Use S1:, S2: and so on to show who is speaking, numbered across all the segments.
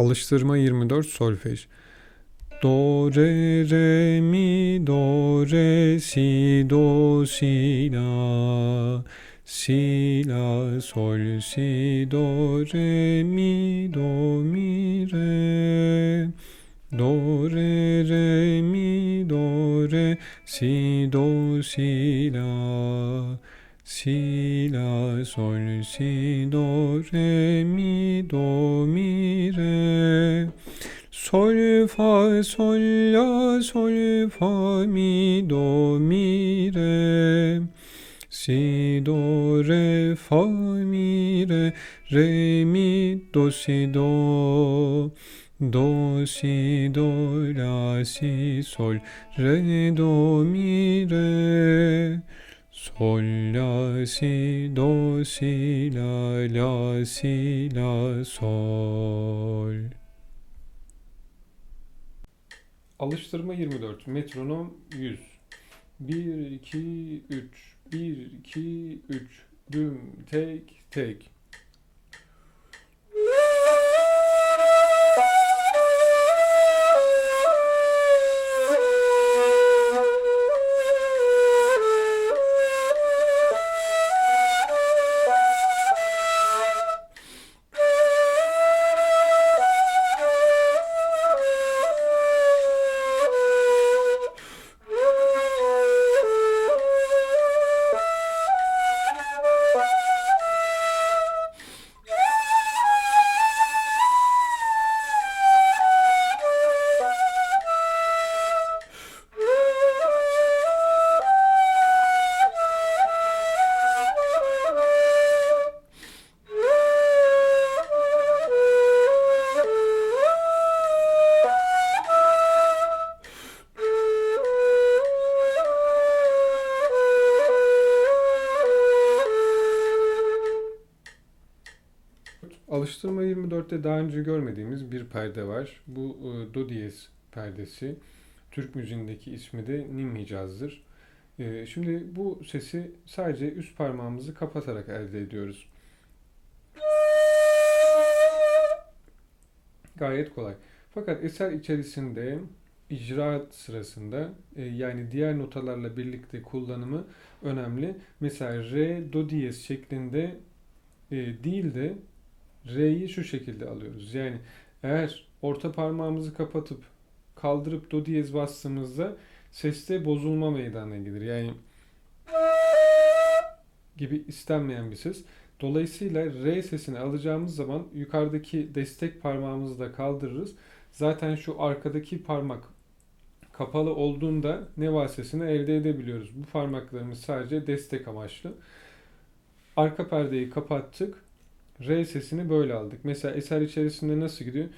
S1: Alıştırma 24 solfej. Do, re, re, mi, do, re, si, do, si, la. Si, la, sol, si, do, re, mi, do, mi, re. Do, re, re, mi, do, re, si, do, si, la. Si, la, sol, si, do, re, mi, do, mi, re. Sol, fa, sol, la, sol, fa, mi, do, mi, re. Si, do, re, fa, mi, re, re, mi, do, si, do. Do, si, do, la, si, sol, re, do, mi, re. Sol, la, si, do, si, la, la, si, la, sol. Alıştırma 24. Metronom 100. 1, 2, 3. 1, 2, 3. Düm, tek, tek. Alıştırma 24'te daha önce görmediğimiz bir perde var. Bu e, do diyez perdesi. Türk müziğindeki ismi de nim hicazdır. E, Şimdi bu sesi sadece üst parmağımızı kapatarak elde ediyoruz. Gayet kolay. Fakat eser içerisinde icra sırasında e, yani diğer notalarla birlikte kullanımı önemli. Mesela re, do diyez şeklinde e, değil de Re'yi şu şekilde alıyoruz. Yani eğer orta parmağımızı kapatıp kaldırıp do diyez bastığımızda seste bozulma meydana gelir. Yani gibi istenmeyen bir ses. Dolayısıyla re sesini alacağımız zaman yukarıdaki destek parmağımızı da kaldırırız. Zaten şu arkadaki parmak kapalı olduğunda neva sesini elde edebiliyoruz. Bu parmaklarımız sadece destek amaçlı. Arka perdeyi kapattık. Re sesini böyle aldık. Mesela eser içerisinde nasıl gidiyor?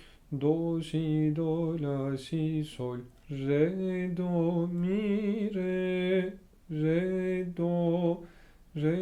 S1: Do, si, do, la, si, sol, re, do, mi, re, re, do, re,